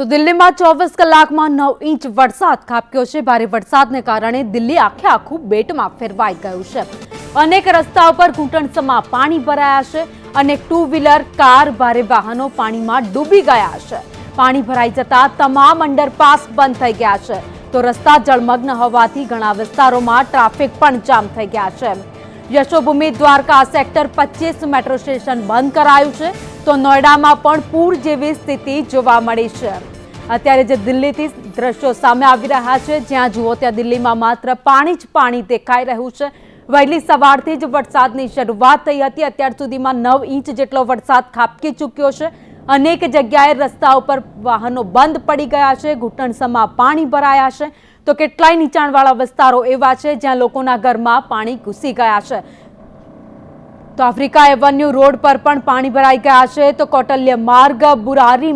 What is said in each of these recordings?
તો દિલ્હીમાં ચોવીસ કલાકમાં નવ ઇંચ વરસાદ ખાબક્યો છે. ભારે વરસાદને કારણે દિલ્હી આખે આખું બેટમાં ફેરવાઈ ગયું છે. અનેક રસ્તાઓ પર ઘૂંટણસમાં પાણી ભરાયા છે અનેક ટુ વ્હીલર કાર, ભારે વાહનો પાણીમાં ડૂબી ગયા છે. પાણી ભરાઈ જતા તમામ અંડરપાસ બંધ થઈ ગયા છે. તો રસ્તા જળમગ્ન હોવાથી ઘણા વિસ્તારોમાં ટ્રાફિક પણ જામ થઈ ગયા છે. યશોભૂમિ દ્વારકા સેક્ટર પચીસ મેટ્રો સ્ટેશન બંધ કરાયું છે. તો નોઈડામાં પણ પૂર જેવી સ્થિતિ જોવા મળી છે. અત્યારે જે દિલ્હીથી દ્રશ્યો સામે આવી રહ્યા છે, જ્યાં જુઓ ત્યાં દિલ્હીમાં માત્ર પાણી જ પાણી દેખાઈ રહ્યું છે. વહેલી સવારથી જ વરસાદની શરૂઆત થઈ હતી. અત્યાર સુધીમાં નવ ઇંચ જેટલો વરસાદ ખાબકી ચૂક્યો છે. અનેક જગ્યાએ રસ્તા ઉપર વાહનો બંધ પડી ગયા છે, ઘૂંટણસમાં પાણી ભરાયા છે. તો કેટલાય નીચાણવાળા વિસ્તારો એવા છે જ્યાં લોકોના ઘરમાં પાણી ઘૂસી ગયા છે. તો આફ્રિકા એવન્યુ રોડ પર પણ પાણી ભરાઈ ગયા છે. તો કૌટલ્ય માર્ગ, બુરારી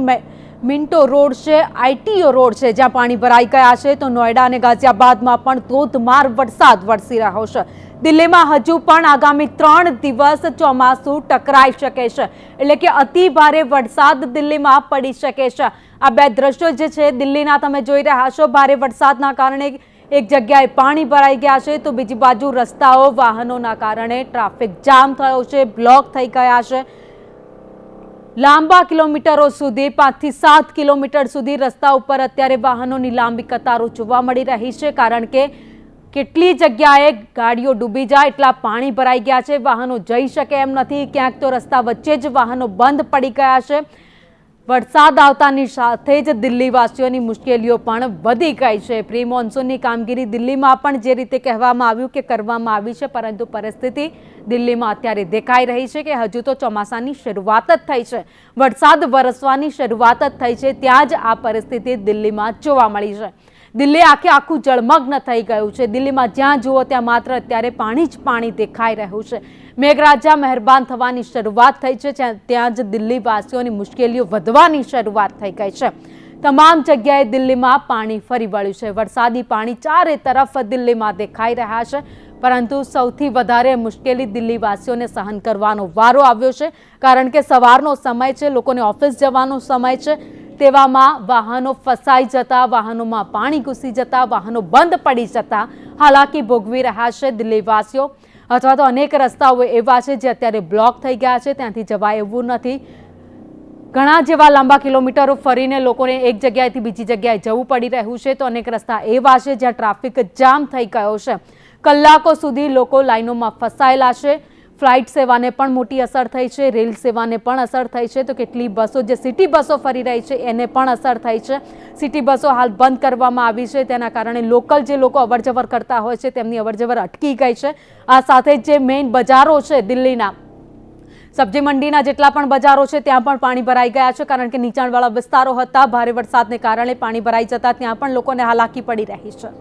મિન્ટો રોડ છે આઈટીઓ રોડ છે, જ્યાં પાણી ભરાઈ ગયા છે. તો નોઈડા અને ગાઝિયાબાદમાં પણ ધોધમાર વરસાદ વરસી રહ્યો છે. દિલ્હીમાં હજુ પણ આગામી ત્રણ દિવસ ચોમાસું ટકરાઈ શકે છે. એટલે કે અતિ ભારે વરસાદ દિલ્હીમાં પડી શકે છે. આ બે દ્રશ્યો જે છે, દિલ્હીના તમે જોઈ રહ્યા છો. ભારે વરસાદના કારણે એક જગ્યાએ પાણી ભરાઈ ગયા છે તો બીજી બાજુ રસ્તાઓ વાહનોના કારણે ટ્રાફિક જામ થયો છે, બ્લોક થઈ ગયા છે. લાંબા કિલોમીટરો સુધી પાંચથી સાત કિલોમીટર સુધી રસ્તા ઉપર અત્યારે વાહનોની લાંબી કતારો જોવા મળી રહી છે, કારણ કે કેટલી જગ્યાએ ગાડીઓ ડૂબી જાય, એટલા પાણી ભરાઈ ગયા છે, વાહનો જઈ શકે એમ નથી. ક્યાંક તો રસ્તા વચ્ચે જ વાહનો બંધ પડી ગયા છે. વરસાદ આવતાની સાથે જ દિલ્હીવાસીઓની મુશ્કેલીઓ પણ વધી ગઈ છે. પ્રી મોન્સૂનની કામગીરી દિલ્હીમાં પણ જે રીતે કહેવામાં આવ્યું કે કરવામાં આવી છે, પરંતુ પરિસ્થિતિ દિલ્હીમાં અત્યારે દેખાઈ રહી છે કે હજુ તો ચોમાસાની શરૂઆત જ થઈ છે. વરસાદ વરસવાની શરૂઆત જ થઈ છે, ત્યાં જ આ પરિસ્થિતિ દિલ્હીમાં જોવા મળી છે. દિલ્હી આખે આખું જળમગ્ન થઈ ગયું છે. દિલ્હીમાં જ્યાં જુઓ ત્યાં માત્ર અત્યારે પાણી જ પાણી દેખાઈ રહ્યું છે. મેઘરાજા મહેરબાન થવાની શરૂઆત થઈ છે. ત્યાં જ દિલ્હીવાસીઓની મુશ્કેલીઓ વધવાની શરૂઆત થઈ ગઈ છે. તમામ જગ્યાએ દિલ્હીમાં પાણી ફરી વળ્યું છે. વરસાદી પાણી ચારે તરફ દિલ્હીમાં દેખાઈ રહ્યા છે. પરંતુ સૌથી વધારે મુશ્કેલી દિલ્હીવાસીઓને સહન કરવાનો વારો આવ્યો છે. કારણ કે સવારનો સમય છે. લોકોને ઓફિસ જવાનો સમય છે. તેવામાં વાહનો ફસાઈ જતા, વાહનોમાં પાણી ઘૂસી જતા, વાહનો બંધ પડી જતા હાલાકી ભોગવી રહ્યા છે દિલ્હીવાસીઓ. અથવા તો અનેક રસ્તાઓ એવા છે જે અત્યારે બ્લોક થઈ ગયા છે, ત્યાંથી જવાય એવું નથી. ઘણા જેવા લાંબા કિલોમીટરો ફરીને લોકોને એક જગ્યાએથી બીજી જગ્યાએ જવું પડી રહ્યું છે, તો અનેક રસ્તા એવા છે જ્યાં ટ્રાફિક જામ થઈ ગયો છે. કલાકો સુધી લોકો લાઈનોમાં ફસાયેલા છે. ફ્લાઇટ સેવાને પણ મોટી અસર થઈ છે, રેલ સેવાને પણ અસર થઈ છે. તો કેટલી બસો, જે સિટી બસો ફરી રહી છે, એને પણ અસર થઈ છે. સિટી બસો હાલ બંધ કરવામાં આવી છે. તેના કારણે લોકલ જે લોકો અવરજવર કરતા હોય છે, તેમની અવરજવર અટકી ગઈ છે. આ સાથે જ મેઇન બજારો છે, દિલ્હીના, સબ્જી મંડીના જેટલા પણ બજારો છે, ત્યાં પણ પાણી ભરાઈ ગયા છે, કારણ કે નીચાણવાળા વિસ્તારો હતા, ભારે વરસાદને કારણે પાણી ભરાઈ જતા ત્યાં પણ લોકોને હાલાકી પડી રહી છે.